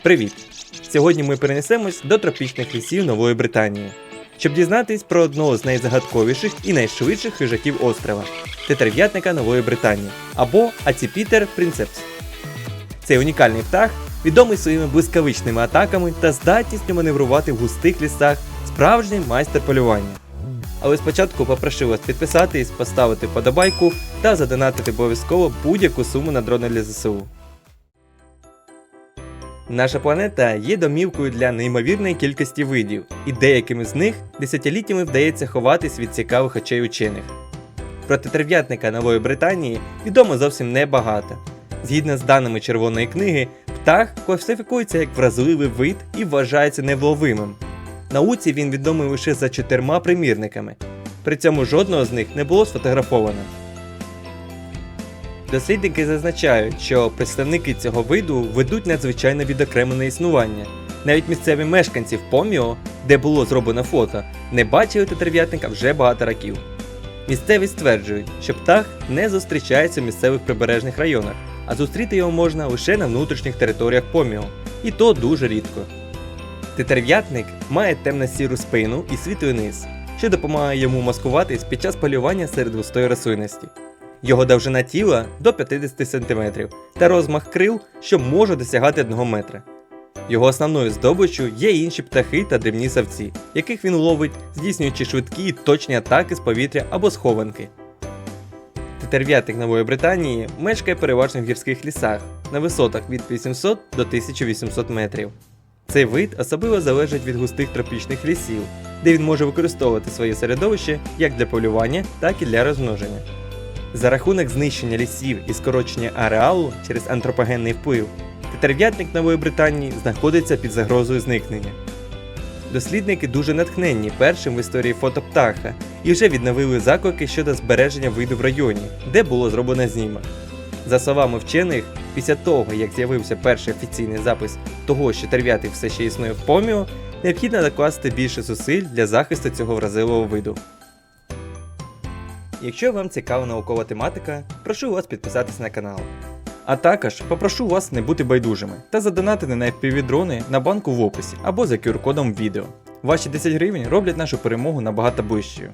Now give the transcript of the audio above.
Привіт! Сьогодні ми перенесемось до тропічних лісів Нової Британії, щоб дізнатись про одного з найзагадковіших і найшвидших хижаків острова тетерв'ятника Нової Британії або Аціпітер принцепс. Цей унікальний птах відомий своїми блискавичними атаками та здатністю маневрувати в густих лісах, справжній майстер полювання. Але спочатку попрошу вас підписатись, поставити подобайку та задонатити обов'язково будь-яку суму на дрони для ЗСУ. Наша планета є домівкою для неймовірної кількості видів, і деяким з них десятиліттями вдається ховатись від цікавих очей учених. Про тетерв'ятника Нової Британії відомо зовсім небагато. Згідно з даними Червоної книги, птах класифікується як вразливий вид і вважається невловимим. Науці він відомий лише за чотирма примірниками, при цьому жодного з них не було сфотографовано. Дослідники зазначають, що представники цього виду ведуть надзвичайно відокремлене існування. Навіть місцеві мешканці в Поміо, де було зроблено фото, не бачили тетерв'ятника вже багато років. Місцеві стверджують, що птах не зустрічається в місцевих прибережних районах, а зустріти його можна лише на внутрішніх територіях Поміо, і то дуже рідко. Тетерв'ятник має темно-сіру спину і світлий низ, що допомагає йому маскуватись під час полювання серед густої рослинності. Його довжина тіла до 50 см та розмах крил, що може досягати 1 метра. Його основною здобиччю є інші птахи та дрібні савці, яких він ловить, здійснюючи швидкі і точні атаки з повітря або схованки. Тетерв'ятник Нової Британії мешкає переважно в гірських лісах на висотах від 800 до 1800 метрів. Цей вид особливо залежить від густих тропічних лісів, де він може використовувати своє середовище як для полювання, так і для розмноження. За рахунок знищення лісів і скорочення ареалу через антропогенний вплив, тетерв'ятник Нової Британії знаходиться під загрозою зникнення. Дослідники дуже натхненні першим в історії фото птаха і вже відновили заклики щодо збереження виду в районі, де було зроблено знімок. За словами вчених, після того, як з'явився перший офіційний запис того, що терв'ятик все ще існує в поміо, необхідно докласти більше зусиль для захисту цього вразливого виду. Якщо вам цікава наукова тематика, прошу вас підписатись на канал. А також попрошу вас не бути байдужими та задонатити на FPV-дрони на банку в описі або за QR-кодом відео. Ваші 10 гривень роблять нашу перемогу набагато ближчою.